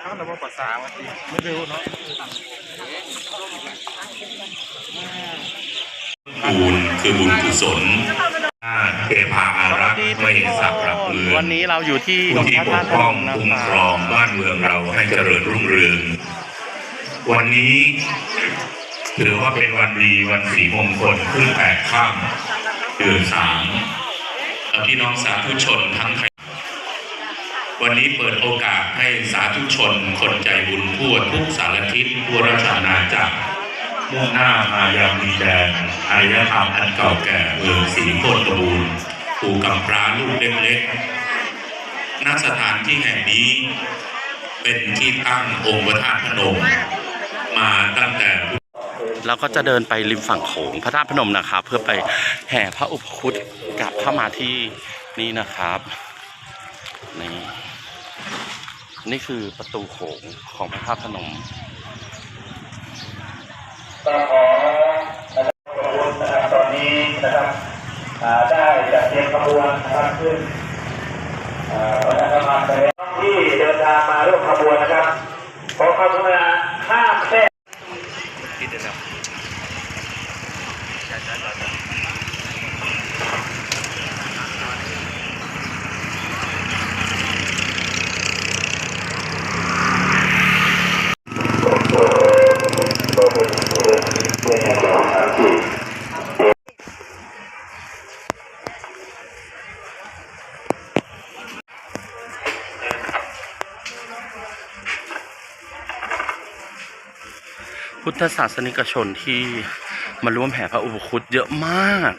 เขาเราภาษาวันนี้ไม่รู้เนาะบุญคือบุญกุศลเทพาอารักษ์ไม่สักรับเลือวันนี้เราอยู่ที่ผู้ที่ปกป้องคุ้มครองบ้านเมืองเราให้เจริญรุ่งเรือง วันนี้ถือว่าเป็นวันดีวันสีมงคลขึ้นแปดค่ำเดือนสามและพี่น้องสาธุชนทั้งไทย วันนี้เปิดโอกาสให้สาธุชนคนใจบุญทั่วทุกสารทิศทั่วราชอาณาจักรมุ่งหน้ามายังดินแดนอารยธรรมอันเก่าแก่เมืองสีโคตรบูรณ์ภูกำพร้าลูกเล็กๆณสถานที่แห่งนี้ เป็นที่ตั้งองค์พระธาตุพนม มาตั้งแต่เราก็จะเดินไปริมฝั่งโขงพระธาตุพนมนะครับ เพื่อไปแห่พระอุปคุตกลับเข้ามาที่นี่นะครับนี่ นี่คือประตูโขงของพระธาตุพนมก็ขอนะครับขอบคุณนะครับตอนนี้นะครับได้จัดเตรียมขบวนนะครับขึ้นประชาสัมพันธ์ไปยังที่เดินทางมาร่วมขบวนนะครับขอความกรุณาห้ามแทรก พุทธศาสนิกชนที่มาร่วมแห่พระอุปคุตเยอะมาก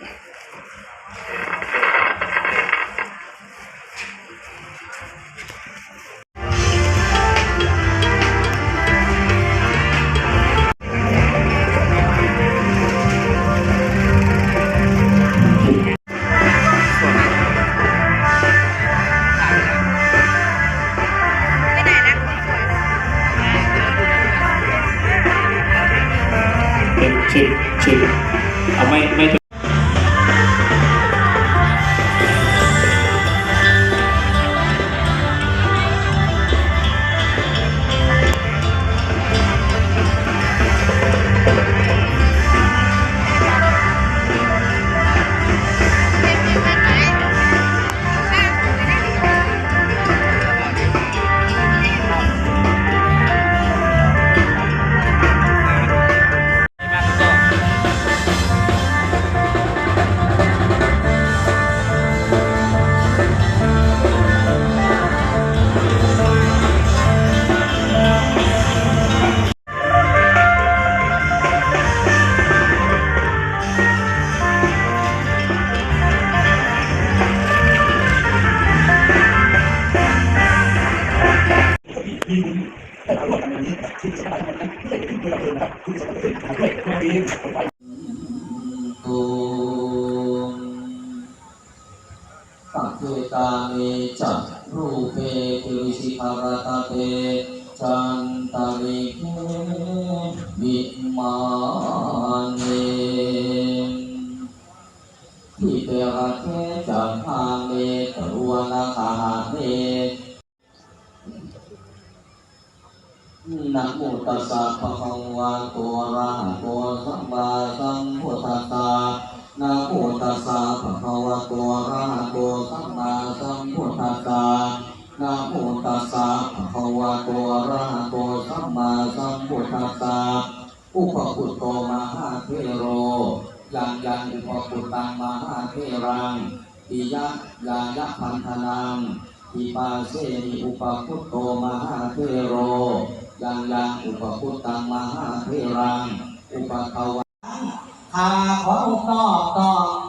ยังอุปปุตตังมาหาเทรังปิยะยายะพันธนังปิปาเสนิอุปปุตโตมหาเทโร ยังยังอุปคุตตังมหาเทรัง อุปตวะข้าขอตอบตองท้องบ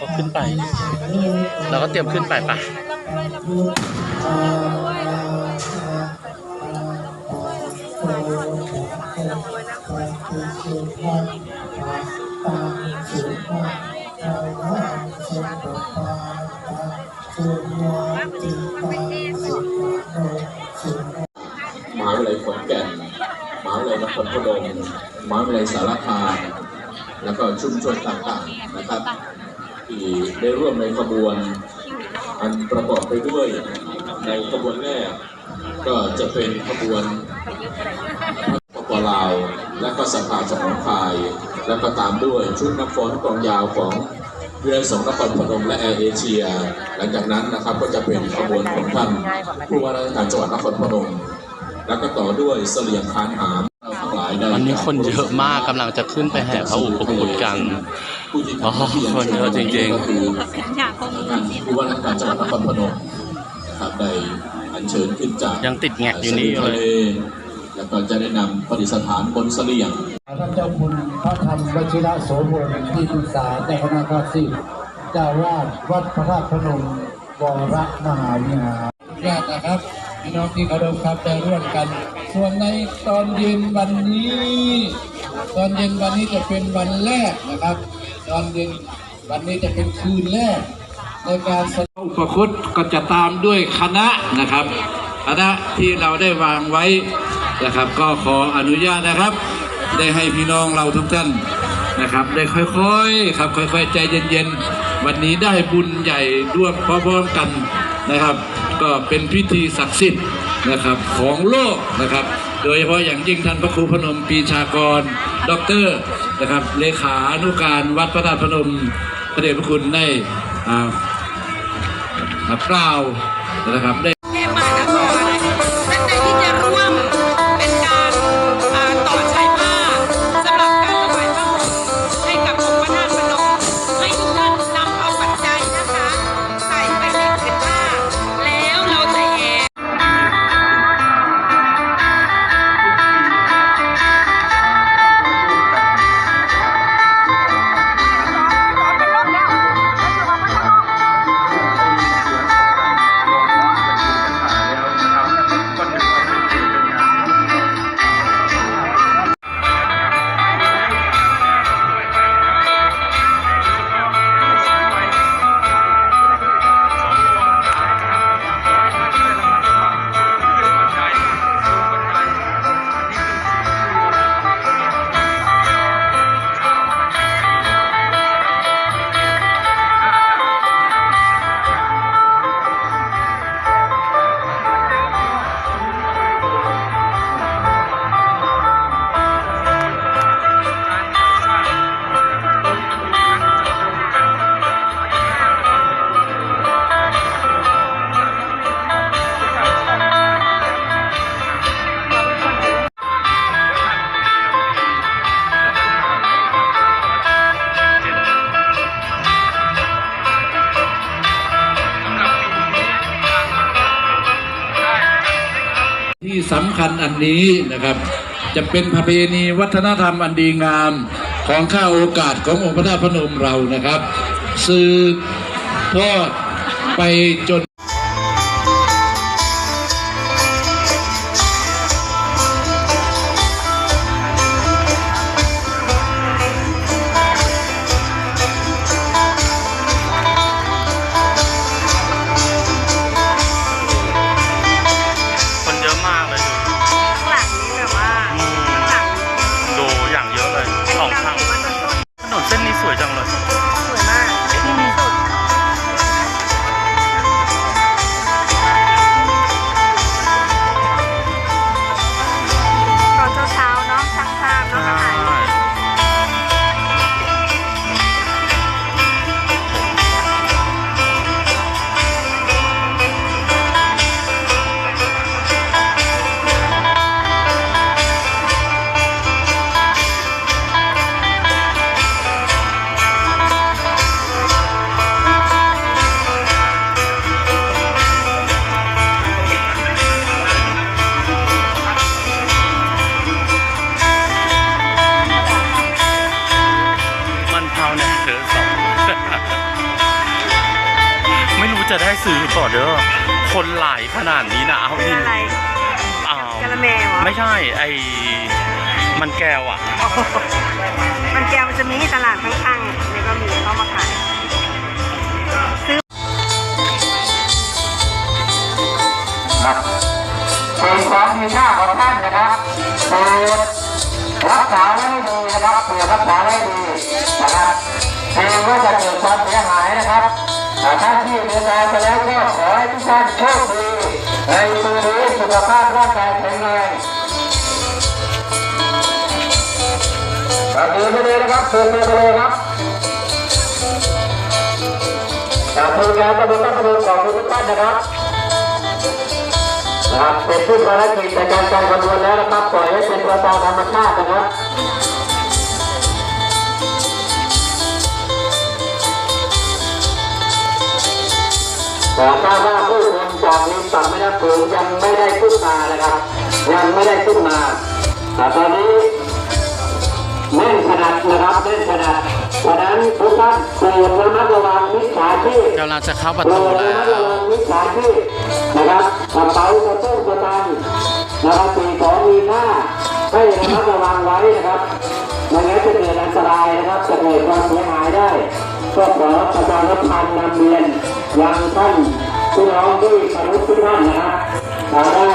เราขึ้นไป เราก็เตรียมขึ้นไปปะมหาวิทยาลัยขอนแก่นมหาวิทยาลัยนครพนมมหาวิทยาลัยสารคามแล้วก็ชุมชนต่างๆนะครับ ที่ได้ร่วมในขบวน อันประกอบไปด้วยในขบวนแรก ก็จะเป็นขบวนปปลาว และก็สภาจังคาย แล้วก็ตามด้วยชุดนักฟ้อนกองยาวของวิทยาลัยสงนครพนมและแอร์เอเชีย หลังจากนั้นนะครับก็จะเป็นขบวนของท่านผู้ว่าราชการจังหวัดนครพนม แล้วก็ต่อด้วยเสลียงคานหาม วันนี้คนเยอะมากกำลังจะขึ้นไปแห่พระอุปคุฎกันผู้ที่อ๋อทำพิธีคนเยอะจริงๆก็คือท่านผู้ว่าราชการจังหวัดนครพนมนะครับได้อัญเชิญขึ้นจากยังติดแงกอยู่นี่อยู่เลยแล้วก็จะได้นำประดิษฐานบนเสลียงท่านเจ้าคุณพระธรรมวชิระโสพลที่ปรึกษาเจ้าคณะภาคสิบเจ้าวาดวัดพระธาตุพนมวรมหาวิหารญาตินะครับพี่น้องที่เคารพครับได้ร่วมกัน ส่วนในตอนเย็นวันนี้ ตอนเย็นวันนี้จะเป็นวันแรกนะครับ ตอนเย็นวันนี้จะเป็นคืนแรก ในการสดงอุปคุตก็จะตามด้วยคณะนะครับ คณะที่เราได้วางไว้นะครับ ก็ขออนุญาตนะครับ ได้ให้พี่น้องเราทุกท่านนะครับ ได้ค่อยๆครับค่อยๆ ใจเย็นๆ วันนี้ได้บุญใหญ่ร่วมพร้อมๆกันนะครับ ก็เป็นพิธีศักดิ์สิทธิ์ นะครับของโลกนะครับ โดยเฉพาะอย่างยิ่งท่านพระครูพนมปีชากรด็อกเตอร์นะครับเลขานุการวัดพระธาตุพนมพระเดชพระคุณได้อ่ากล่าวนะครับได้ อันนี้นะครับ จะเป็นประเพณีวัฒนธรรมอันดีงามของข้าโอกาสขององค์พระธาตุพนมเรานะครับ สืบทอดไปจนคน กษาไว้ดีนะครับเกรงว่าจะเกิดความเสียหายนะครับแต่ท่านที่เดินทางไปแล้วก็ขอให้ทุกท่านโชคดีในมือนี้สุขภาพร่างกายแข็งแรงกลับดีไปเลยนะครับเชิญไปเลยครับจากทีมงานตำรวจตำรวจของทุกท่านนะครับนะครับเป็นผู้ภารกิจในการการคำนวณแล้วนะครับปล่อยให้เป็นไปตามธรรมชาตินะครับ ทราบว่าผู้คนจากริมฝั่งแม่น้ำโขงยังไม่ได้ขึ้นมานะครับ ยังไม่ได้ขึ้นมาแต่ตอนนี้แน่นขนาดนะครับแน่นขนาดเพราะฉะนั้นทุกท่านโปรดระมัดระวังมิจฉาชีพกำลังจะเข้าประโปรตูดแล้ระมัดระววังมิจฉาชีพนะครับกระเป๋ากระตุ้งกระตังนะครับสิ่งของมีค่าให้ระมัดระวังไว้นะครับไม่งั้นจะเกิดอันตรายนะครับจะเกิดความเสียหายได้ ก็ขอประชาสัมพันธ์นำเรียนยังท่านพี่น้องที่มนุษย์ทุกท่านนะครับมาได้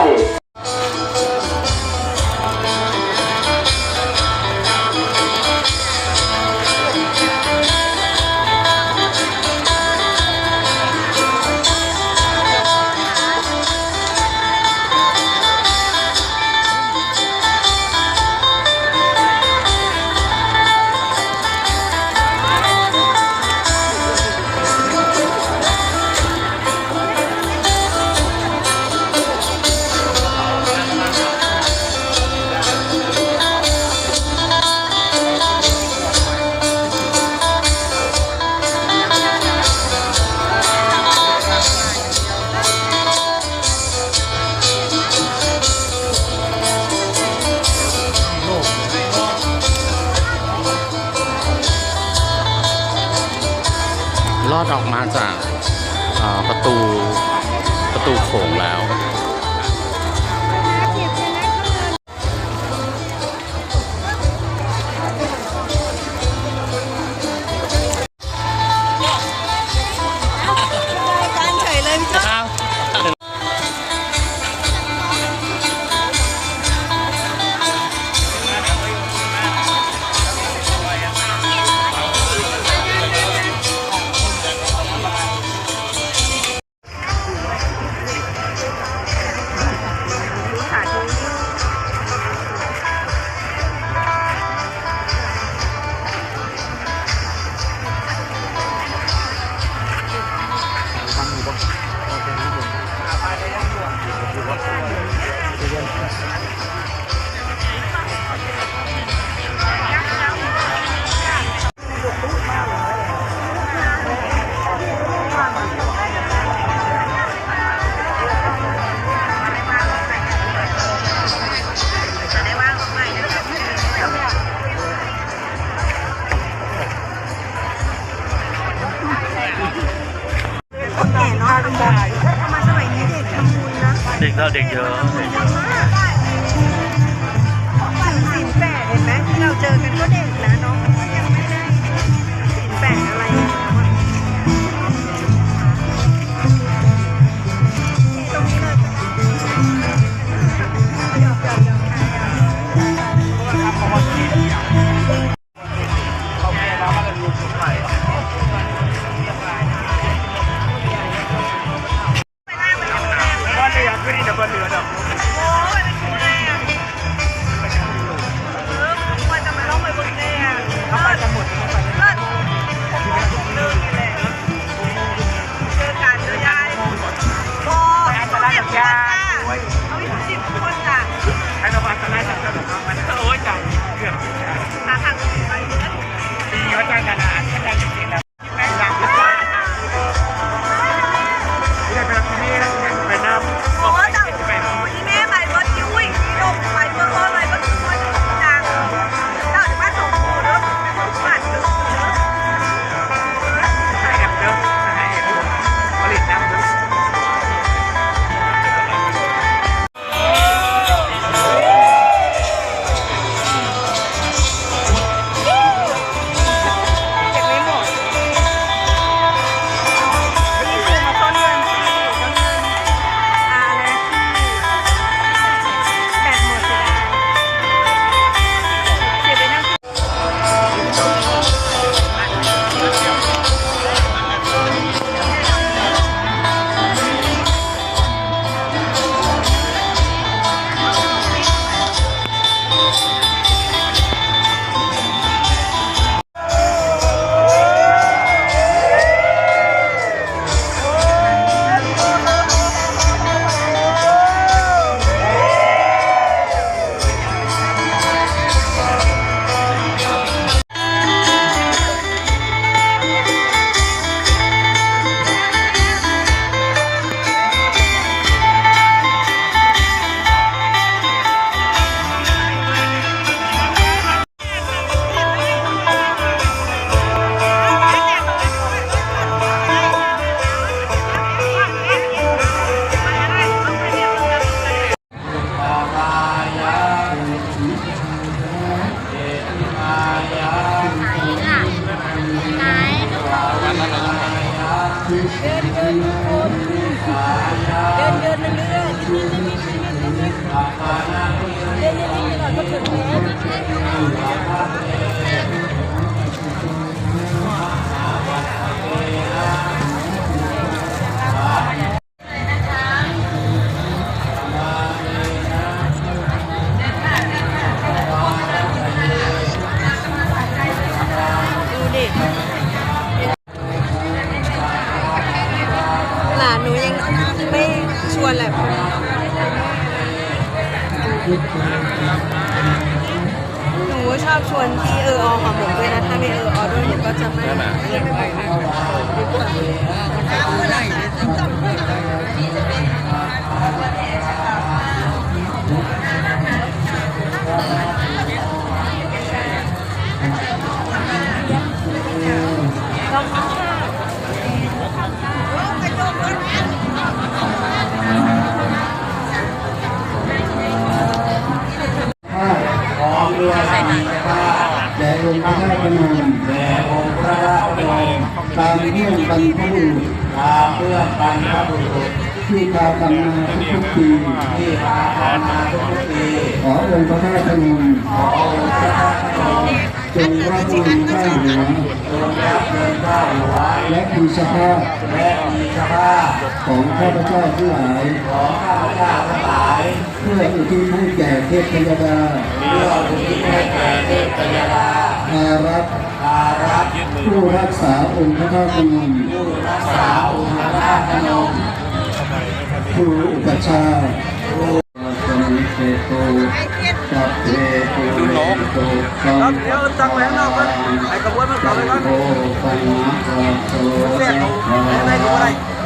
ดออกมาจากประตูประตูโขงแล้ว นะเบรรพบุรุษตาเพื่องบรรพบุรุษที่พากันมาทุกปีที่พากันมาทุกปีขอองค์พระธาตุนมขอองค์พระธาตุนมจงรับเงินข้าหัวจงรับเงินข้าหัวและมีสภาพและมีสภาพ ของข้าพเจ้าทั้งหลาย ของข้าพเจ้าทั้งหลาย เพื่ออุทิศให้แก่เทพยดาเพื่ออุทิศให้แก่เทพยดาอารักษ์อารักษ์ผู้รักษาองค์พระธาตุพนมผู้รักษาองค์พระธาตุพนมผู้อุปชฌาย์ผู้สมิเตโตสัพเพปุเรนโตสัมเดี๋ยวตั้งแหวนนอกกันไอ้กระบวนมันต่อไปกันโอ้ปัญญาโตเสียอะไรดูอะไร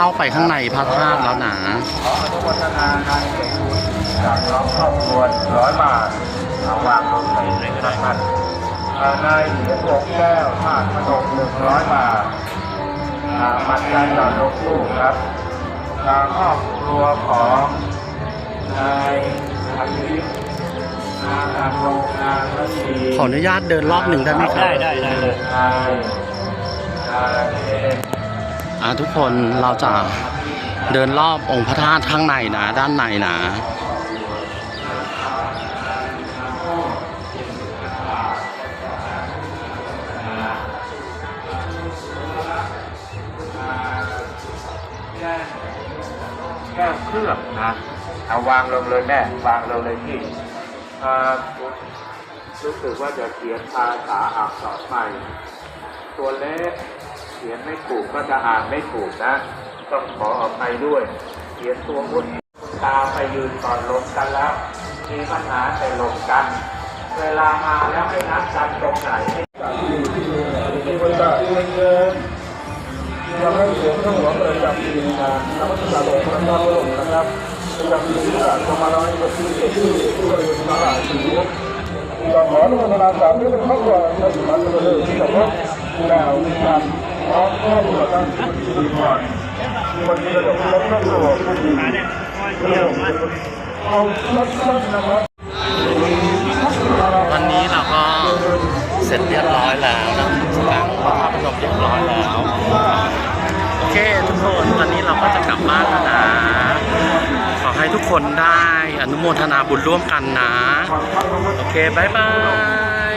เข้าไปข้างในพระธาตุแล้วนะขออนุโมทนาการจากน้องครอบครัวร้อยบาทเอาวางลงในในกระดาษอ่านายเหรียญวงแก้วธาตุพนมหนึ่งร้อยบาทมันการหยอดลงตู้ครับทางครอบครัวของนายอายุนางอาโรงนางระชีขออนุญาตเดินรอบหนึ่งได้ไหมครับ ได้ได้ได้เลย ทุกคนเราจะเดินรอบองค์พระธาตุข้างในนะ ด้านในนะแก้วเคลือบนะเอาวางลงเลยแม่วางลงเลยพี่รู้สึกว่าจะเขียนภาษาอักษรใหม่ ตัวเล็ก เขียนไม่ถูกก็จะอ่านไม่ถูกนะ ต้องขออภัยด้วย เขียนตัววุ้นตาไปยืนก่อนลงกันแล้ว มีปัญหาแต่ลงกัน เวลามาแล้วให้นัดกันตรงไหนที่มันจะเงินเราให้เสียงข้างหัวประจำปีนะนมัสกษาหลวงพ่อพระพุทธนะครับประจำปีที่ผ่ามาเราให้ประชุมเกี่ยวกับผู้บริหารหลายชีวเราขออนุโมทนาสามที่เป็นครอบครัวในสมัยเดิมที่เราดาววิชา พร้อมครอบครัวตั้งปีก่อนวันนี้เราจะรับครอบครัวผู้ดีเอาลักษณะนะครับวันนี้เราก็เสร็จเรียบร้อยแล้วนะหลังพระธาตุพนมเรียบร้อยแล้ว โอเคทุกคนตอนนี้เราก็จะกลับบ้านแล้วนะ ขอให้ทุกคนได้อนุโมทนาบุญร่วมกันนะ โอเคบายบาย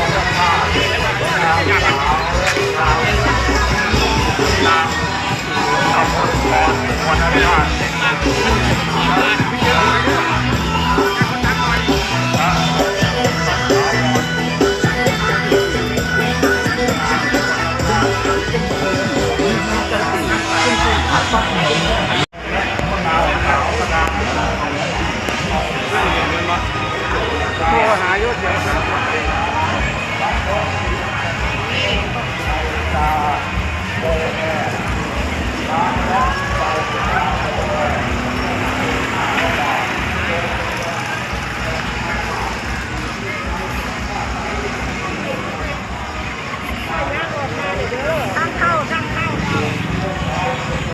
วันนี้